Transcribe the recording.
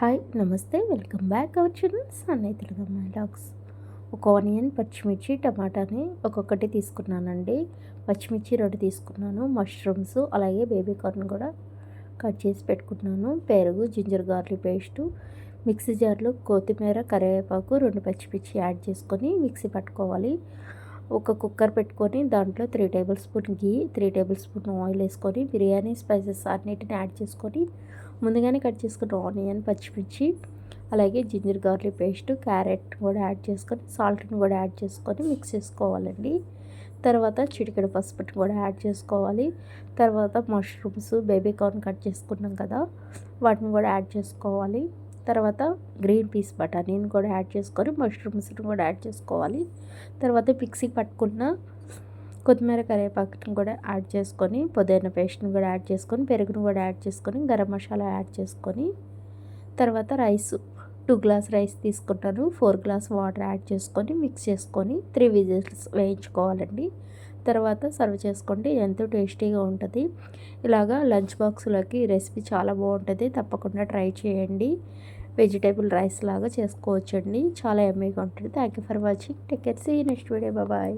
Hi నమస్తే. Welcome back our channel సన్నై తెలుగమ్మ డాగ్స్. ఒక ఆనియన్ పచ్చిమిర్చి టమాటాని ఒక్కొక్కటి తీసుకున్నానండి. పచ్చిమిర్చి రెండు తీసుకున్నాను మష్రూమ్స్ అలాగే బేబీ కార్న్ కూడా కట్ చేసి పెట్టుకున్నాను. పెరుగు జింజర్ గార్లిక్ పేస్టు మిక్సీ జార్లో కొత్తిమీర కరివేపాకు రెండు పచ్చిమిర్చి యాడ్ చేసుకొని మిక్సీ పట్టుకోవాలి. ఒక కుక్కర్ పెట్టుకొని దాంట్లో three tablespoon ghee three tablespoon oil వేసుకొని బిర్యానీ స్పైసెస్ అన్నిటిని యాడ్ చేసుకొని ముందుగానే కట్ చేసుకున్న ఆనియన్ పచ్చిమిర్చి అలాగే జింజర్ గార్లిక్ పేస్ట్ క్యారెట్ కూడా యాడ్ చేసుకొని సాల్ట్ని కూడా యాడ్ చేసుకొని మిక్స్ చేసుకోవాలండి. తర్వాత చిటికెడు పసుపుని కూడా యాడ్ చేసుకోవాలి. తర్వాత మష్రూమ్స్ బేబీ కార్న్ కట్ చేసుకున్నాం కదా వాటిని కూడా యాడ్ చేసుకోవాలి. తర్వాత గ్రీన్ పీస్ బటానీని కూడా యాడ్ చేసుకొని మష్రూమ్స్ని కూడా యాడ్ చేసుకోవాలి. తర్వాత మిక్సీ పట్టుకున్న కొత్తిమీర కరివేపాకుని కూడా యాడ్ చేసుకొని పుదీనా పేస్ట్ని కూడా యాడ్ చేసుకొని పెరుగును కూడా యాడ్ చేసుకొని గరం మసాలా యాడ్ చేసుకొని తర్వాత రైస్ టూ గ్లాస్ రైస్ తీసుకుంటాను. ఫోర్ గ్లాస్ వాటర్ యాడ్ చేసుకొని మిక్స్ చేసుకొని త్రీ విజిల్స్ వేయించుకోవాలండి. తర్వాత సర్వ్ చేసుకోండి. ఎంతో టేస్టీగా ఉంటుంది. ఇలాగా లంచ్ బాక్స్లోకి రెసిపీ చాలా బాగుంటుంది. తప్పకుండా ట్రై చేయండి. వెజిటేబుల్ రైస్ లాగా చేసుకోవచ్చండి. చాలా ఎమ్మీగా ఉంటుంది. Thank you for watching. Take care. See next video. Bye.